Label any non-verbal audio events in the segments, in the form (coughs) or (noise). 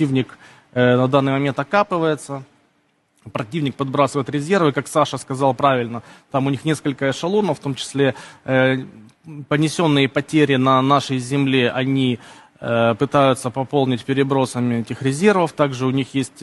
противник э, на данный момент окапывается. Противник подбрасывает резервы, как Саша сказал правильно, там у них несколько эшелонов, в том числе э, понесенные потери на нашей земле, они э, пытаются пополнить перебросами этих резервов. Также у них есть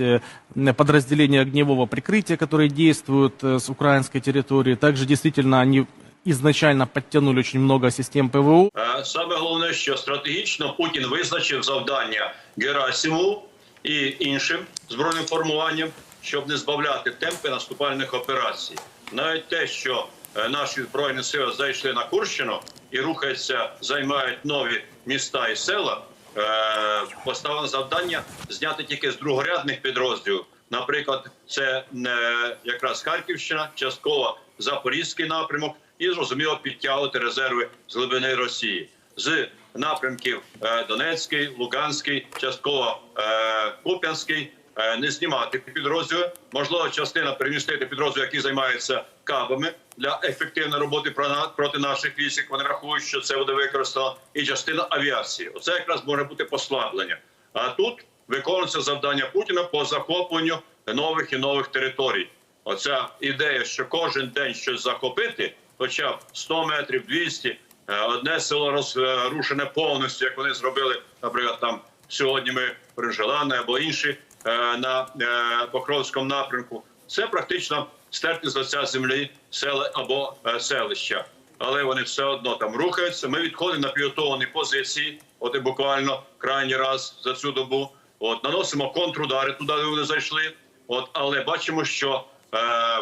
подразделения огневого прикрытия, которые действуют с украинской территории. Также действительно они изначально подтянули очень много систем ПВО. Е, Саме головне, що стратегічно Путін визначив завдання Герасиму і іншим збройним формуванням, щоб не збавляти темпи наступальних операцій. Навіть те, що е, наші збройні сили зайшли на Курщину і рухаються, займають нові міста і села. е, Поставлено завдання зняти тільки з другорядних підрозділів. Наприклад, це якраз Харківщина, частково Запорізький напрямок, і зрозуміло підтягувати резерви з глибини Росії з напрямків е, Донецький, Луганський, частково е, Куп'янський. е, Не знімати підрозділи, можливо, частина перемістити підрозділи, які займаються кабами для ефективної роботи проти наших військ. Вони рахують, що це буде використано, і частина авіації. Оце якраз може бути послаблення. А тут виконується завдання Путіна по захопленню нових і нових територій. Оця ідея, що кожен день щось захопити, хоча б 100 метрів, 200, е, одне село розрушене повністю, як вони зробили, наприклад, там сьогодні ми при Желані або інші е, на е, Покровському напрямку. Це практично стерти з лиця землі села або е, селища. Але вони все одно там рухаються. Ми відходимо на підготовлені позиції, от і буквально крайній раз за цю добу. От наносимо контрудари туди, де вони зайшли. От, але бачимо, що е,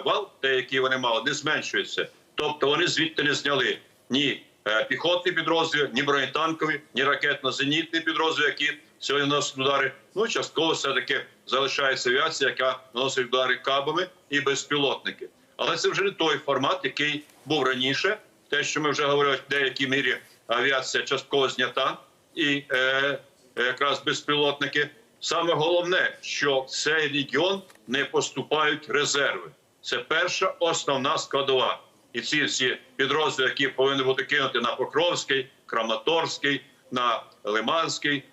вал, те, який вони мали, не зменшується. Тобто вони звідти не зняли ні е, піхотні підрозділи, ні бронетанкові, ні ракетно-зенітні підрозділи, які сьогодні наносять удари. Ну частково все таки залишається авіація, яка наносить удари кабами і безпілотники. Але це вже не той формат, який був раніше. Те, що ми вже говорили, в деякій мірі авіація частково знята, і е, якраз безпілотники. Саме головне, що в цей регіон не поступають резерви. Це перша основна складова. І ці всі підрозділи, які повинні бути кинуті на Покровський, Краматорський, на Лиманський,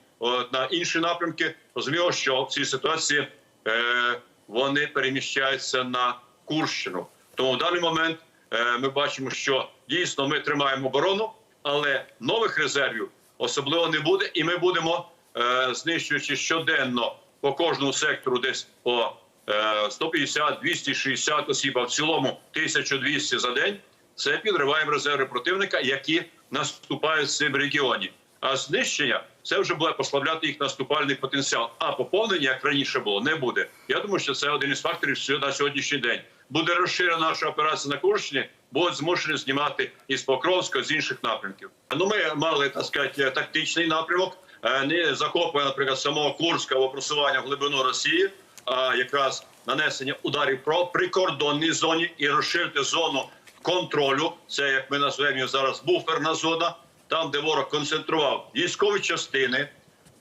на інші напрямки, розуміло, що в цій ситуації е, вони переміщаються на Курщину. Тому в даний момент е, ми бачимо, що дійсно ми тримаємо оборону, але нових резервів особливо не буде, і ми будемо е, знищуючи щоденно по кожному сектору, десь по е, 150, 260 осіб, а в цілому 1200 за день. Це підриваємо резерви противника, які наступають в цьому регіоні. А знищення це вже буде послабляти їх наступальний потенціал. А поповнення, як раніше було, не буде. Я думаю, що це один із факторів на сьогоднішній день. Буде розширена наша операція на Курщині, будуть змушені знімати із Покровська, з інших напрямків. Ну, ми мали так сказати, тактичний напрямок, е, не захоплення, наприклад, самого Курська або просування в глибину Росії, а якраз нанесення ударів про прикордонній зоні і розширити зону контролю. Це як ми називаємо зараз буферна зона, там, де ворог концентрував військові частини,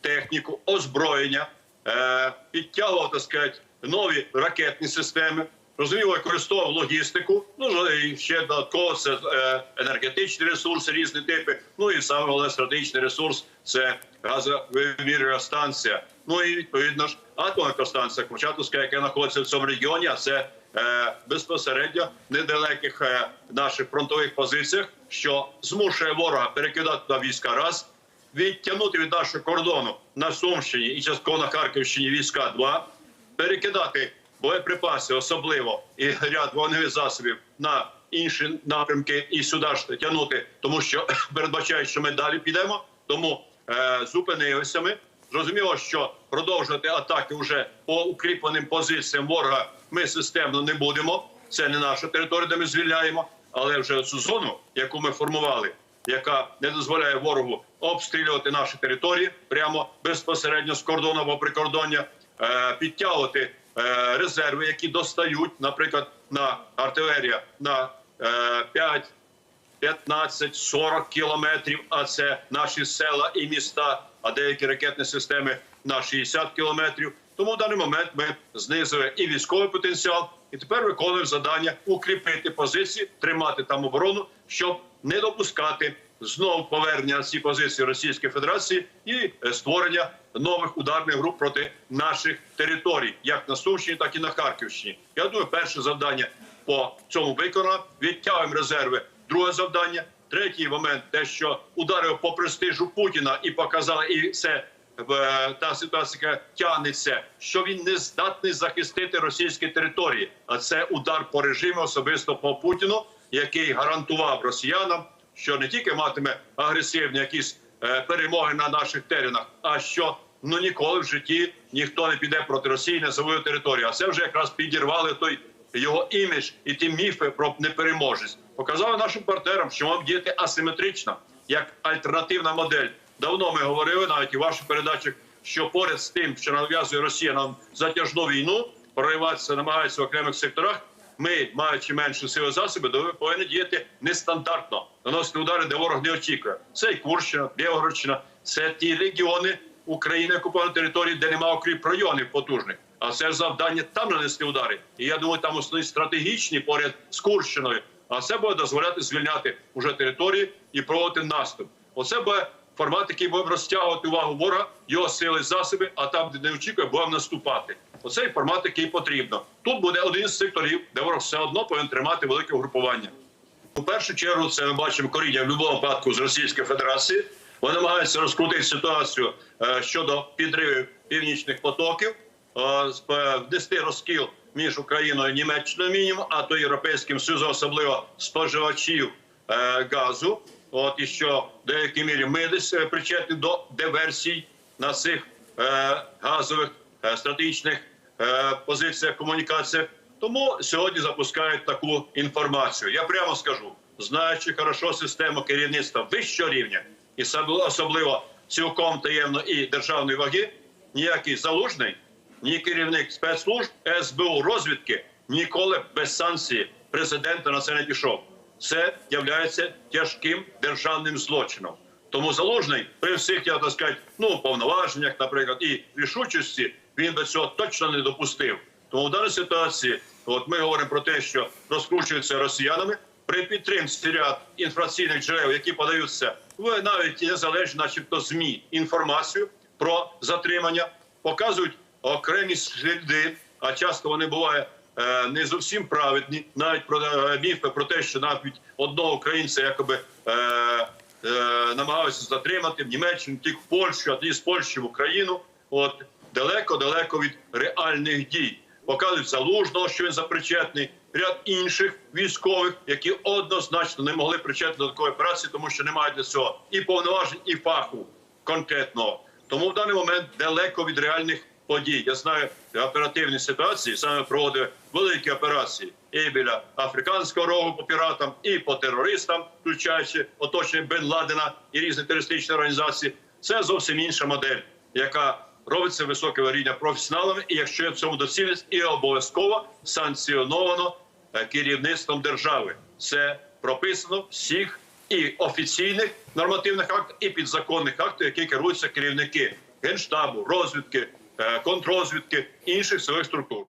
техніку, озброєння, е, підтягував так сказати, нові ракетні системи. Розуміло, використовував логістику. Ну ще додатково це е, енергетичні ресурси, різні типи. Ну і саме стратегічний ресурс це газовимірювальна станція. Ну і відповідно ж атомна електростанція Курчатовська, яка знаходиться в цьому регіоні. А це е, безпосередньо недалеких е, наших фронтових позиціях, що змушує ворога перекидати туди війська раз відтягнути від нашого кордону на Сумщині і частково на Харківщині війська 2, перекидати боєприпаси, особливо і ряд вогневих засобів на інші напрямки і сюди ж тягнути, тому що (coughs) передбачають, що ми далі підемо. Тому е, зупинилися ми. Зрозуміло, що продовжувати атаки вже по укріпленим позиціям ворога ми системно не будемо. Це не наша територія, де ми звільняємо, але вже цю зону, яку ми формували, яка не дозволяє ворогу обстрілювати наші території прямо безпосередньо з кордону або прикордоння, е, підтягувати резерви, які достають, наприклад, на артилерія на е, 5 15-40 кілометрів, а це наші села і міста, а деякі ракетні системи на 60 кілометрів. Тому в даний момент ми знизили і військовий потенціал, і тепер виконуємо завдання укріпити позиції, тримати там оборону, щоб не допускати знов повернення ці позиції Російської Федерації і е, створення нових ударних груп проти наших територій, як на Сумщині, так і на Харківщині. Я думаю, перше завдання по цьому виконано. Відтягуємо резерви. Друге завдання. Третій момент, те, що ударив по престижу Путіна і показали, і це е, та ситуація, яка тягнеться, що він не здатний захистити російські території. А це удар по режиму, особисто по Путіну, який гарантував росіянам, що не тільки матиме агресивні якісь е, перемоги на наших теренах, а що ну ніколи в житті ніхто не піде проти Росії на свою територію. А це вже якраз підірвали той його імідж і ті міфи про непереможність. Показали нашим партнерам, що мав діяти асиметрично як альтернативна модель. Давно ми говорили навіть і в ваших передачах, що поряд з тим, що нав'язує Росія нам затяжну війну, прориватися намагається в окремих секторах. Ми, маючи менше сили засоби, повинні діяти нестандартно, наносити удари, де ворог не очікує. Це і Курщина, Білгородщина, це ті регіони України, окуповані території, де немає укріп районів потужних. А це завдання там нанести удари. І я думаю, там основні стратегічні поряд з Курщиною. А це буде дозволяти звільняти уже території і проводити наступ. Оце буде формат, який буде розтягувати увагу ворога, його сили, засоби, а там, де не очікує, будемо наступати. Оцей формат, який потрібно. Тут буде один з секторів, де ворог все одно повинен тримати велике угрупування. У першу чергу це ми бачимо коріння в будь-якому випадку з Російської Федерації. Вони намагаються розкрутити ситуацію е, щодо підривів північних потоків, е, е, внести розкіл між Україною і Німеччиною мінімум, а то Європейським Союзом, особливо споживачів газу. От і що в деякій мірі ми десь причетні до диверсій на цих газових стратегічних позиціях комунікаціях. Тому сьогодні запускають таку інформацію. Я прямо скажу, знаючи хорошо систему керівництва вищого рівня, і особливо цілком таємно і державної ваги, ніякий залужний, ні керівник спецслужб СБУ розвідки ніколи без санкції президента на це не пішов. Це є тяжким державним злочином. Тому залужний при всіх я так сказати, ну повноваженнях, наприклад, і рішучості він до цього точно не допустив. Тому в даній ситуації, от ми говоримо про те, що розкручується росіянами при підтримці ряд інформаційних джерел, які подаються в навіть незалежні, начебто, змі інформацію про затримання, показують окремі сліди, а часто вони бувають е, не зовсім праведні. Навіть про е, міфи про те, що навіть одного українця якоби е, е, намагалися затримати в Німеччині, тільки в Польщу, а тоді з Польщі в Україну. От далеко-далеко від реальних дій. Показують залужного, що він запричетний, ряд інших військових, які однозначно не могли причетні до такої операції, тому що немає для цього і повноважень, і фаху конкретного. Тому в даний момент далеко від реальних подій. Я знаю оперативні ситуації, саме проводив великі операції і біля африканського рогу по піратам, і по терористам, включаючи оточення Бен Ладена і різні терористичні організації. Це зовсім інша модель, яка робиться високого рівня професіоналами, і якщо є в цьому доцільність, і обов'язково санкціоновано е, керівництвом держави. Це прописано всіх і офіційних нормативних актів, і підзаконних актів, які керуються керівники генштабу, розвідки, контрозвідки інших силових структур.